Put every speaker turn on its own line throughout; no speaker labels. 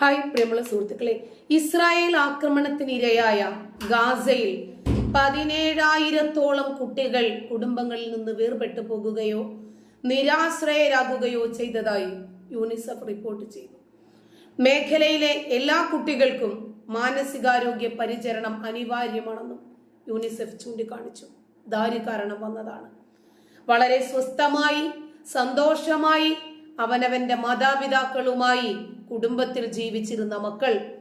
Hi പ്രിയമുള്ള സുഹൃത്തുക്കളെ. Israel ആക്രമണത്തിനിരയായ ഗാസയിൽ പതിനേഴായിരത്തോളം കുട്ടികൾ കുടുംബങ്ങളിൽ നിന്ന് വേർപെട്ടു പോകുകയോ നിരാശ്രയരാകുകയോ ചെയ്തതായി യൂണിസെഫ് റിപ്പോർട്ട് ചെയ്തു. മേഖലയിലെ എല്ലാ കുട്ടികൾക്കും മാനസികാരോഗ്യ പരിചരണം അനിവാര്യമാണെന്നും യൂണിസെഫ് ചൂണ്ടിക്കാണിച്ചു. ദാരി കാരണം വന്നതാണ്? വളരെ സ്വസ്ഥമായി സന്തോഷമായി അവനവന്റെ മാതാപിതാക്കളുമായി കുടുംബത്തിൽ ജീവിച്ചിരുന്ന മക്കൾ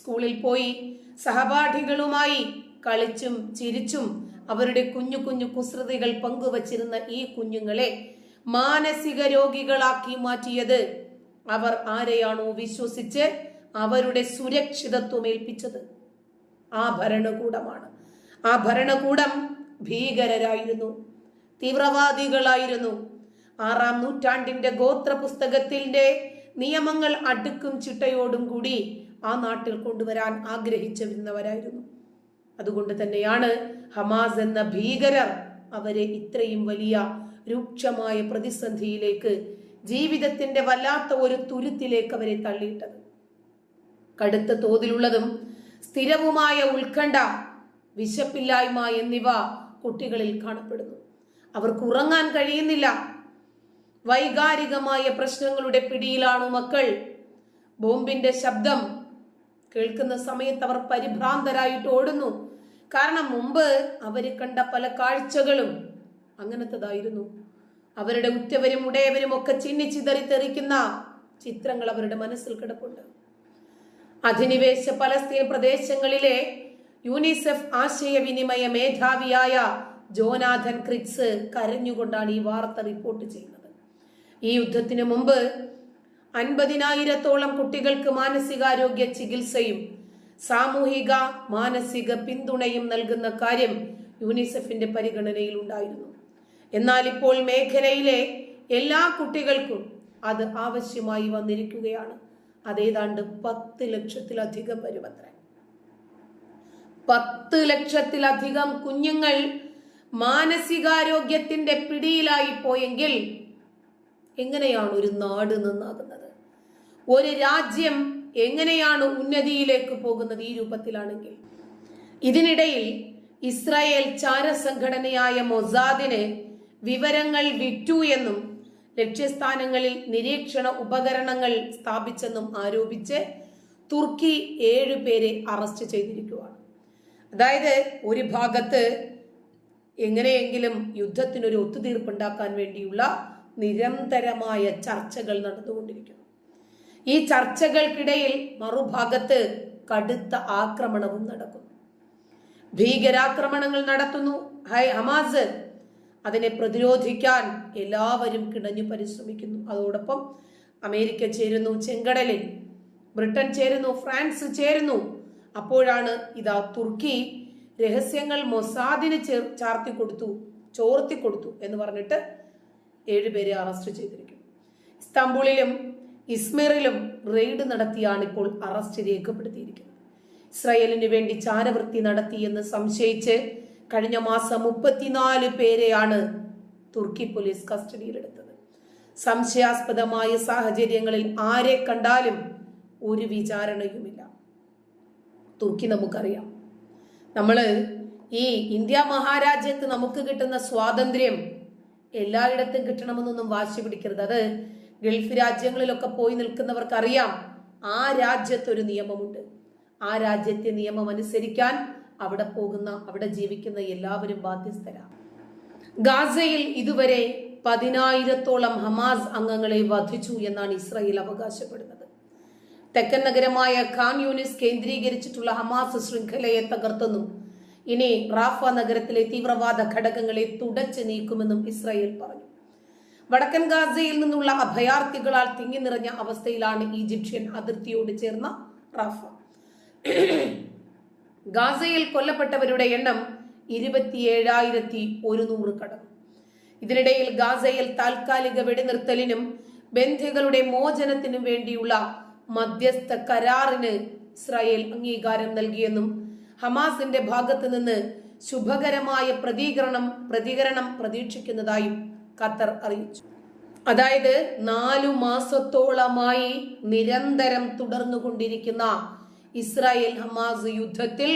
സ്കൂളിൽ പോയി. സഹപാഠികളുമായി കളിച്ചും ചിരിച്ചും അവരുടെ കുഞ്ഞു കുഞ്ഞു കുസൃതികൾ പങ്കുവച്ചിരുന്ന ഈ കുഞ്ഞുങ്ങളെ മാനസിക രോഗികളാക്കി മാറ്റിയത് അവർ ആരെയാണോ വിശ്വസിച്ച് അവരുടെ സുരക്ഷിതത്വം ഏൽപ്പിച്ചത് ആ ഭരണകൂടമാണ്. ആ ഭരണകൂടം ഭീകരരായിരുന്നു. തീവ്രവാദികളായിരുന്നു. ആറാം നൂറ്റാണ്ടിന്റെ ഗോത്ര പുസ്തകത്തിന്റെ നിയമങ്ങൾ അടുക്കും ചിട്ടയോടും കൂടി ആ നാട്ടിൽ കൊണ്ടുവരാൻ ആഗ്രഹിച്ചിരുന്നവരായിരുന്നു അതുകൊണ്ട് തന്നെയാണ് ഹമാസ് എന്ന ഭീകരർ അവരെ ഇത്രയും വലിയ രൂക്ഷമായ പ്രതിസന്ധിയിലേക്ക് ജീവിതത്തിന്റെ വല്ലാത്ത ഒരു തുരുത്തിലേക്ക് അവരെ തള്ളിയിട്ടത്. കടുത്ത തോതിലുള്ളതും സ്ഥിരവുമായ ഉത്കണ്ഠ വിശപ്പില്ലായ്മ എന്നിവ കുട്ടികളിൽ കാണപ്പെടുന്നു. അവർക്ക് ഉറങ്ങാൻ കഴിയുന്നില്ല. വൈകാരികമായ പ്രശ്നങ്ങളുടെ പിടിയിലാണ് മക്കൾ. ബോംബിന്റെ ശബ്ദം കേൾക്കുന്ന സമയത്ത് അവർ പരിഭ്രാന്തരായിട്ട് ഓടുന്നു. കാരണം മുമ്പ് അവർ കണ്ട പല കാഴ്ചകളും അങ്ങനത്തതായിരുന്നു. അവരുടെ ഉറ്റവരും ഉടയവരും ഒക്കെ ചിന്നിച്ചിതറി തെറിക്കുന്ന ചിത്രങ്ങൾ അവരുടെ മനസ്സിൽ കിടപ്പുണ്ട്. അധിനിവേശ പലസ്തീൻ പ്രദേശങ്ങളിലെ യൂണിസെഫ് ആശയവിനിമയ മേധാവിയായ ജോനാഥൻ ക്രിക്സ് കരഞ്ഞുകൊണ്ടാണ് ഈ വാർത്ത റിപ്പോർട്ട് ചെയ്യുന്നത്. ഈ യുദ്ധത്തിന് മുമ്പ് അൻപതിനായിരത്തോളം കുട്ടികൾക്ക് മാനസികാരോഗ്യ ചികിത്സയും സാമൂഹിക മാനസിക പിന്തുണയും നൽകുന്ന കാര്യം യൂണിസെഫിന്റെ പരിഗണനയിൽ ഉണ്ടായിരുന്നു. എന്നാൽ ഇപ്പോൾ മേഖലയിലെ എല്ലാ കുട്ടികൾക്കും അത് ആവശ്യമായി വന്നിരിക്കുകയാണ്. അതേതാണ്ട് പത്ത് ലക്ഷത്തിലധികം വരുമത്രേ. പത്ത് ലക്ഷത്തിലധികം കുഞ്ഞുങ്ങൾ മാനസികാരോഗ്യത്തിന്റെ പിടിയിലായി പോയെങ്കിൽ എങ്ങനെയാണ് ഒരു നാട് നന്നാകുന്നത്? ഒരു രാജ്യം എങ്ങനെയാണ് ഉന്നതിയിലേക്ക് പോകുന്നത് ഈ രൂപത്തിലാണെങ്കിൽ? ഇതിനിടയിൽ ഇസ്രായേൽ ചാരസംഘടനയായ മൊസാദിന് വിവരങ്ങൾ വിറ്റു എന്നും ലക്ഷ്യസ്ഥാനങ്ങളിൽ നിരീക്ഷണ ഉപകരണങ്ങൾ സ്ഥാപിച്ചെന്നും ആരോപിച്ച് തുർക്കി ഏഴ് പേരെ അറസ്റ്റ് ചെയ്തിരിക്കുകയാണ് അതായത് ഒരു ഭാഗത്ത് എങ്ങനെയെങ്കിലും യുദ്ധത്തിനൊരു ഒത്തുതീർപ്പുണ്ടാക്കാൻ വേണ്ടിയുള്ള നിരന്തരമായ ചർച്ചകൾ നടന്നുകൊണ്ടിരിക്കുന്നു. ഈ ചർച്ചകൾക്കിടയിൽ മറുഭാഗത്ത് കടുത്ത ആക്രമണവും നടക്കുന്നു. ഭീകരാക്രമണങ്ങൾ നടത്തുന്നു. ഹൈ ഹമാസ് അതിനെ പ്രതിരോധിക്കാൻ എല്ലാവരും കിണഞ്ഞു പരിശ്രമിക്കുന്നു. അതോടൊപ്പം അമേരിക്ക ചേരുന്നു ചെങ്കടലിൽ. ബ്രിട്ടൻ ചേരുന്നു ഫ്രാൻസ് ചേരുന്നു. അപ്പോഴാണ് ഇതാ തുർക്കി രഹസ്യങ്ങൾ മൊസാദിന് ചേർ ചാർത്തി കൊടുത്തു ചോർത്തി കൊടുത്തു എന്ന് പറഞ്ഞിട്ട് ഏഴുപേരെ അറസ്റ്റ് ചെയ്തിരിക്കും. ഇസ്താംബൂളിലും ഇസ്മീറിലും റെയ്ഡ് നടത്തിയാണ് ഇപ്പോൾ അറസ്റ്റ് രേഖപ്പെടുത്തിയിരിക്കുന്നത്. ഇസ്രായേലിന് വേണ്ടി ചാരവൃത്തി നടത്തിയെന്ന് സംശയിച്ച് കഴിഞ്ഞ മാസം മുപ്പത്തിനാല് പേരെയാണ് തുർക്കി പോലീസ് കസ്റ്റഡിയിലെടുത്തത്. സംശയാസ്പദമായ സാഹചര്യങ്ങളിൽ ആരെ കണ്ടാലും ഒരു വിചാരണയുമില്ല. തുർക്കി നമുക്കറിയാം. നമ്മൾ ഈ ഇന്ത്യ മഹാരാജ്യത്ത് നമുക്ക് കിട്ടുന്ന സ്വാതന്ത്ര്യം എല്ലായിടത്തും കിട്ടണമെന്നൊന്നും വാശി പിടിക്കരുത്. അത് ഗൾഫ് രാജ്യങ്ങളിലൊക്കെ പോയി നിൽക്കുന്നവർക്കറിയാം. ആ രാജ്യത്തൊരു നിയമമുണ്ട്. ആ രാജ്യത്തെ നിയമം അനുസരിക്കാൻ അവിടെ പോകുന്ന അവിടെ ജീവിക്കുന്ന എല്ലാവരും ബാധ്യസ്ഥരാണ്. ഗാസയിൽ ഇതുവരെ പതിനായിരത്തോളം ഹമാസ് അംഗങ്ങളെ വധിച്ചു എന്നാണ് ഇസ്രായേൽ അവകാശപ്പെടുന്നത്. തെക്കൻ നഗരമായ ഖാൻ യൂണിസ് കേന്ദ്രീകരിച്ചിട്ടുള്ള ഹമാസ് ശൃംഖലയെ തകർത്തെന്നും ഇനി റാഫ നഗരത്തിലെ തീവ്രവാദ ഘടകങ്ങളെ തുടച്ചു നീക്കുമെന്നും ഇസ്രായേൽ പറഞ്ഞു. വടക്കൻ ഗാസയിൽ നിന്നുള്ള അഭയാർത്ഥികളാൽ തിങ്ങി നിറഞ്ഞ അവസ്ഥയിലാണ് ഈജിപ്ഷ്യൻ അതിർത്തിയോട് ചേർന്ന റാഫ. ഗാസയിൽ കൊല്ലപ്പെട്ടവരുടെ എണ്ണം ഇരുപത്തിയേഴായിരത്തി ഒരുന്നൂറ് കടന്നു. ഇതിനിടയിൽ ഗാസയിൽ താൽക്കാലിക വെടിനിർത്തലിനും ബന്ധികളുടെ മോചനത്തിനും വേണ്ടിയുള്ള മധ്യസ്ഥ കരാറിന് ഇസ്രായേൽ അംഗീകാരം നൽകിയെന്നും ഹമാസിന്റെ ഭാഗത്ത് നിന്ന് ശുഭകരമായ പ്രതികരണം പ്രതികരണം പ്രതീക്ഷിക്കുന്നതായും ഖത്തർ അറിയിച്ചു. അതായത് നാലു മാസത്തോളമായി നിരന്തരം തുടർന്നുകൊണ്ടിരിക്കുന്ന ഇസ്രായേൽ ഹമാസ് യുദ്ധത്തിൽ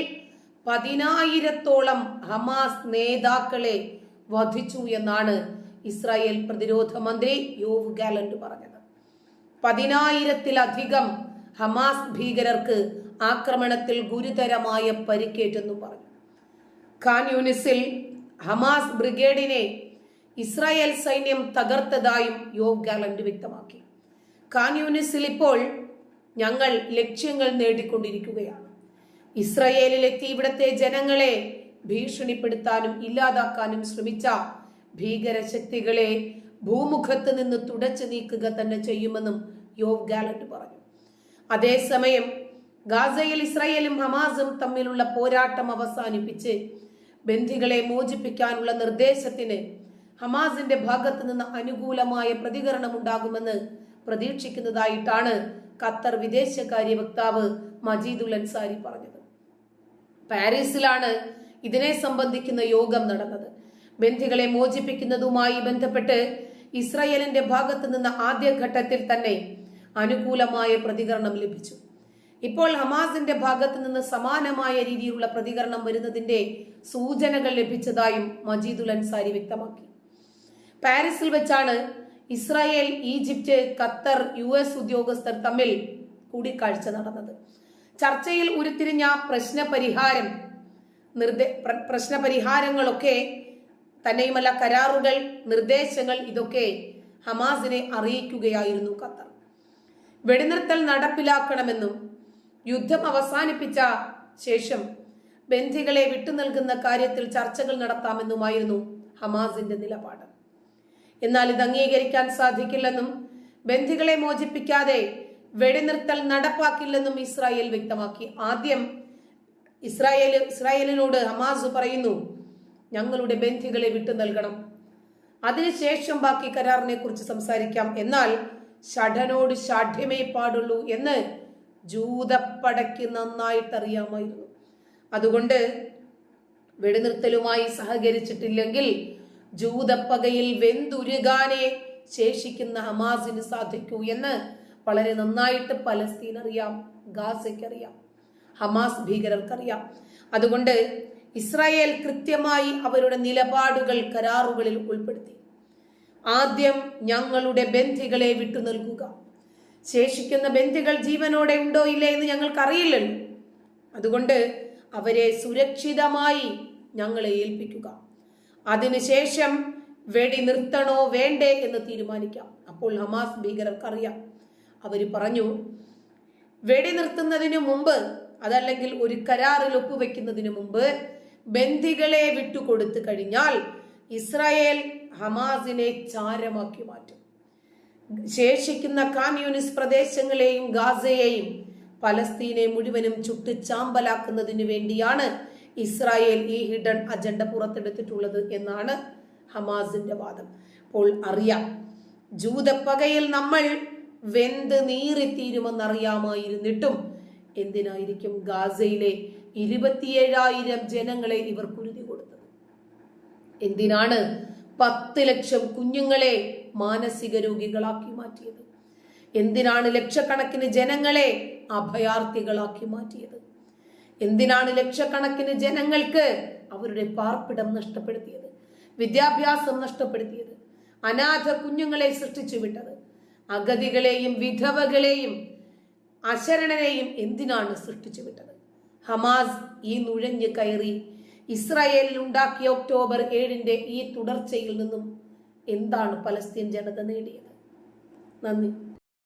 പതിനായിരത്തോളം ഹമാസ് നേതാക്കളെ വധിച്ചു എന്നാണ് ഇസ്രായേൽ പ്രതിരോധ മന്ത്രി യോവ് ഗാലന്റ് പറഞ്ഞത്. പതിനായിരത്തിലധികം ഹമാസ് ഭീകരർക്ക് ആക്രമണത്തിൽ ഗുരുതരമായ പരിക്കേറ്റെന്നും പറഞ്ഞു. ഖാൻ യൂണിസിൽ ഹമാസ് ബ്രിഗേഡിനെ ഇസ്രായേൽ സൈന്യം തകർത്തതായും യോഗ് ഗാലന്റ് വ്യക്തമാക്കി. ഖാൻ യൂണിസിൽ ഇപ്പോൾ ഞങ്ങൾ ലക്ഷ്യങ്ങൾ നേടിക്കൊണ്ടിരിക്കുകയാണ്. ഇസ്രയേലിലെത്തി ഇവിടത്തെ ജനങ്ങളെ ഭീഷണിപ്പെടുത്താനും ഇല്ലാതാക്കാനും ശ്രമിച്ച ഭീകര ശക്തികളെ ഭൂമുഖത്ത് നിന്ന് തുടച്ചു നീക്കുക തന്നെ ചെയ്യുമെന്നും യോവ് ഗാലന്റ് പറഞ്ഞു. അതേസമയം ഗാസയിൽ ഇസ്രയേലും ഹമാസും തമ്മിലുള്ള പോരാട്ടം അവസാനിപ്പിച്ച് ബന്ധികളെ മോചിപ്പിക്കാനുള്ള നിർദ്ദേശത്തിന് ഹമാസിന്റെ ഭാഗത്ത് നിന്ന് അനുകൂലമായ പ്രതികരണം ഉണ്ടാകുമെന്ന് പ്രതീക്ഷിക്കുന്നതായിട്ടാണ് ഖത്തർ വിദേശകാര്യ വക്താവ് മജീദുൽ അൻസാരി പറഞ്ഞത്. പാരീസിലാണ് ഇതിനെ സംബന്ധിക്കുന്ന യോഗം നടന്നത്. ബന്ധികളെ മോചിപ്പിക്കുന്നതുമായി ബന്ധപ്പെട്ട് ഇസ്രയേലിന്റെ ഭാഗത്ത് നിന്ന് ആദ്യഘട്ടത്തിൽ തന്നെ അനുകൂലമായ പ്രതികരണം ലഭിച്ചു. ഇപ്പോൾ ഹമാസിന്റെ ഭാഗത്ത് നിന്ന് സമാനമായ രീതിയിലുള്ള പ്രതികരണം വരുന്നതിന്റെ സൂചനകൾ ലഭിച്ചതായും മജീദുൽ അൻസാരി വ്യക്തമാക്കി. പാരീസിൽ വെച്ചാണ് Israel Egypt Qatar U S ഉദ്യോഗസ്ഥർ തമ്മിൽ കൂടിക്കാഴ്ച നടന്നത്. ചർച്ചയിൽ ഉരുത്തിരിഞ്ഞ പ്രശ്നപരിഹാരം നിർദ്ദേ പ്രശ്ന പ്രശ്നപരിഹാരങ്ങളൊക്കെ തന്നെയുമല്ല കരാറുകൾ നിർദ്ദേശങ്ങൾ ഇതൊക്കെ ഹമാസിനെ അറിയിക്കുകയായിരുന്നു ഖത്തർ. വെടിനിർത്തൽ നടപ്പിലാക്കണമെന്നും യുദ്ധം അവസാനിപ്പിച്ച ശേഷം ബന്ധികളെ വിട്ടു നൽകുന്ന കാര്യത്തിൽ ചർച്ചകൾ നടത്താമെന്നുമായിരുന്നു ഹമാസിന്റെ നിലപാട്. എന്നാൽ ഇത് അംഗീകരിക്കാൻ സാധിക്കില്ലെന്നും ബന്ധികളെ മോചിപ്പിക്കാതെ വെടിനിർത്തൽ നടപ്പാക്കില്ലെന്നും ഇസ്രായേൽ വ്യക്തമാക്കി. ആദ്യം ഇസ്രായേൽ ഇസ്രായേലിനോട് ഹമാസ് പറയുന്നു ഞങ്ങളുടെ ബന്ധികളെ വിട്ടു നൽകണം അതിനുശേഷം ബാക്കി കരാറിനെ കുറിച്ച് സംസാരിക്കാം. എന്നാൽ ഷഠനോട് ഷാഠ്യമേ പാടുള്ളൂ എന്ന് ജൂതപ്പടയ്ക്ക് നന്നായിട്ട് അറിയാമായിരുന്നു അതുകൊണ്ട് വെടിനിർത്തലുമായി സഹകരിച്ചിട്ടില്ലെങ്കിൽ ജൂതപ്പകയിൽ വെന്തുരുകാനെ ശേഷിക്കുന്ന ഹമാസിന് സാധിക്കൂ എന്ന് വളരെ നന്നായിട്ട് പലസ്തീൻ അറിയാം ഗാസയ്ക്ക് അറിയാം ഹമാസ് ഭീകരർക്കറിയാം. അതുകൊണ്ട് ഇസ്രായേൽ കൃത്യമായി അവരുടെ നിലപാടുകൾ കരാറുകളിൽ ഉൾപ്പെടുത്തി. ആദ്യം ഞങ്ങളുടെ ബന്ധികളെ വിട്ടു നൽകുക ശേഷിക്കുന്ന ബന്ധികൾ ജീവനോടെ ഉണ്ടോ ഇല്ലേ എന്ന് ഞങ്ങൾക്കറിയില്ലല്ലോ. അതുകൊണ്ട് അവരെ സുരക്ഷിതമായി ഞങ്ങളെ ഏൽപ്പിക്കുക. അതിനുശേഷം വെടി നിർത്തണോ വേണ്ടേ എന്ന് തീരുമാനിക്കാം. അപ്പോൾ ഹമാസ് ഭീകരർക്കറിയാം. അവർ പറഞ്ഞു വെടി നിർത്തുന്നതിന് മുമ്പ് അതല്ലെങ്കിൽ ഒരു കരാറിൽ ഒപ്പുവെക്കുന്നതിന് മുമ്പ് ബന്ദികളെ വിട്ടുകൊടുത്തു കഴിഞ്ഞാൽ ഇസ്രായേൽ ഹമാസിനെ ചാരമാക്കി മാറ്റും. ശേഷിക്കുന്ന യൂനിസ് പ്രദേശങ്ങളെയും ഗാസയെയും പലസ്തീനെ മുഴുവനും ചുട്ട് ചാമ്പലാക്കുന്നതിന് വേണ്ടിയാണ് ഇസ്രായേൽ ഈ ഹിഡൻ അജണ്ട പുറത്തെടുത്തിട്ടുള്ളത് എന്നാണ് ഹമാസിന്റെ വാദം. അപ്പോൾ അറിയാം ജൂതപ്പകയിൽ നമ്മൾ വെന്ത് നീറിത്തീരുമെന്നറിയാമായിരുന്നിട്ടും എന്തിനായിരിക്കും ഗാസയിലെ ഇരുപത്തിയേഴായിരം ജനങ്ങളെ ഇവർ കുരുതി കൊടുത്തത്? എന്തിനാണ് പത്ത് ലക്ഷം കുഞ്ഞുങ്ങളെ മാനസിക രോഗികളാക്കി മാറ്റിയത്. എന്തിനാണ് ലക്ഷക്കണക്കിന് ജനങ്ങളെ അഭയാർത്ഥികളാക്കി മാറ്റിയത്? എന്തിനാണ് ലക്ഷക്കണക്കിന് ജനങ്ങൾക്ക് അവരുടെ പാർപ്പിടം നഷ്ടപ്പെടുത്തിയത്? വിദ്യാഭ്യാസം നഷ്ടപ്പെടുത്തിയത്? അനാഥ കുഞ്ഞുങ്ങളെ സൃഷ്ടിച്ചു വിട്ടത്? അഗതികളെയും വിധവകളെയും അശരണരെയും എന്തിനാണ് സൃഷ്ടിച്ചു വിട്ടത്? ഹമാസ് ഈ നുഴഞ്ഞു കയറി ഇസ്രായേലിൽ ഉണ്ടാക്കിയ ഒക്ടോബർ ഏഴിന്റെ ഈ തുടർച്ചയിൽ നിന്നും എന്താണ് പലസ്തീൻ ജനത നേടിയത്? നന്ദി.